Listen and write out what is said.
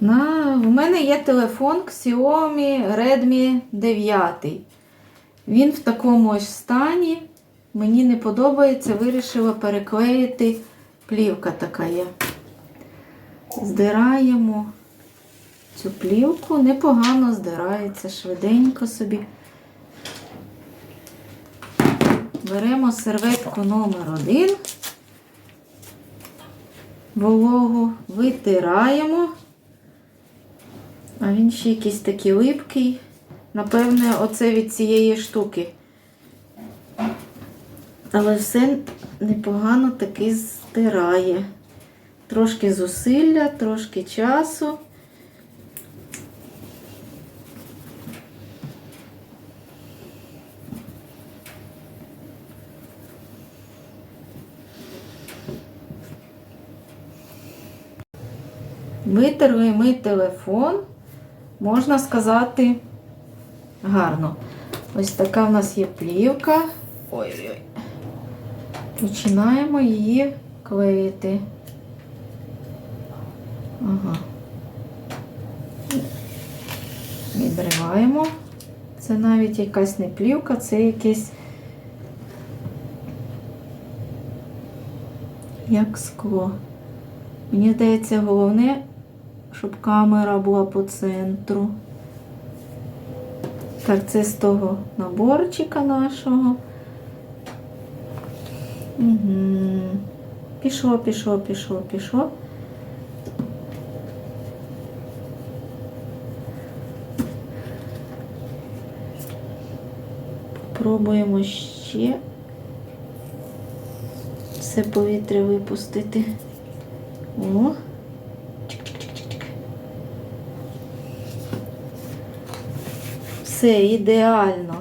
На, в мене є телефон Xiaomi Redmi 9. Він в такому ось стані. Мені не подобається, вирішила переклеїти. Плівка така є. Здираємо цю плівку, непогано здирається, швиденько собі. Беремо серветку номер один, вологу, витираємо. А він ще якийсь такий липкий. Напевне, оце від цієї штуки. Але все непогано таки стирає. Трошки зусилля, трошки часу. Витерли ми телефон, можна сказати, гарно. Ось така в нас є плівка. Ой-ой. Починаємо її клеїти. Ага. Відриваємо. Це навіть якась не плівка, це якесь як скло. Мені здається, головне, щоб камера була по центру. Так, це з того наборчика нашого. Угу. Пішло, пішло, пішло, пішло. Пробуємо ще все повітря випустити. О. Все ідеально.